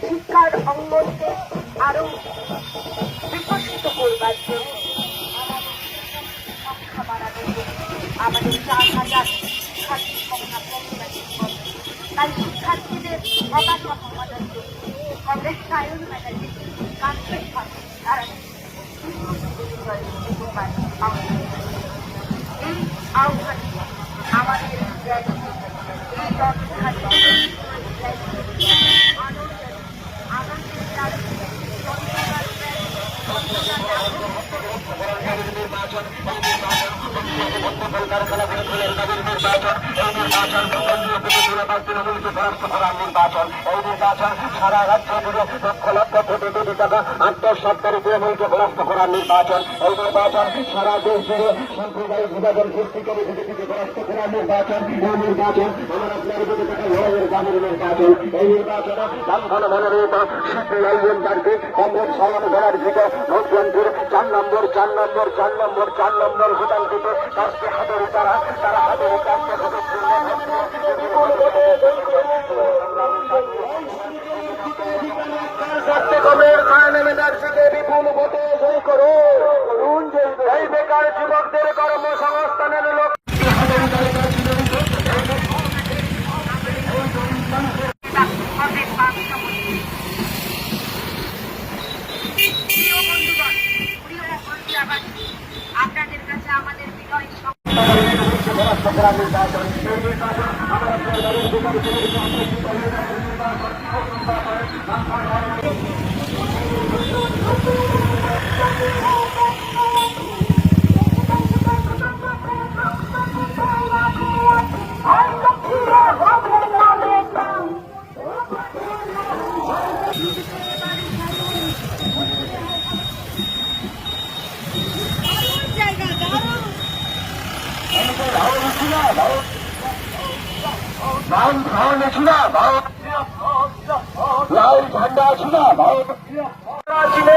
শিক্ষার অঙ্গনকে আরও বিকশিত করবার জন্য জন্য আমাদের চার হাজার তাই শিক্ষার্থীদের হতাশা সমাধান জন্য কংগ্রেস সায়ন ব্যানার্জি রাখতে এই আহ্বানে আমাদের এই রথঘাটে সারা রাজ্য জুড়ে লক্ষ লক্ষ কোটি কোটি টাকা আন্তঃসরকারি তৃণমূলকে পরাস্ত করার নির্বাচন, সারা দেশ জুড়ে সাম্প্রদায়িক বিভাজন সৃষ্টি করে বিজেপিকে পরাস্ত করার নির্বাচন এই নির্বাচন আমার আপনার দামের নির্বাচন এই ভোটযন্ত্রের চার নম্বর চার নম্বর চার নম্বর চার নম্বর ভোটাঙ্কিত চারটি হাতের তারা তারা হাতের অঞ্চলবাসী আপনাদের কাছে আমাদের বিনয় লাল ধান ছিল ভারত লাল ঝান্ডা ছিল ভারত ছিল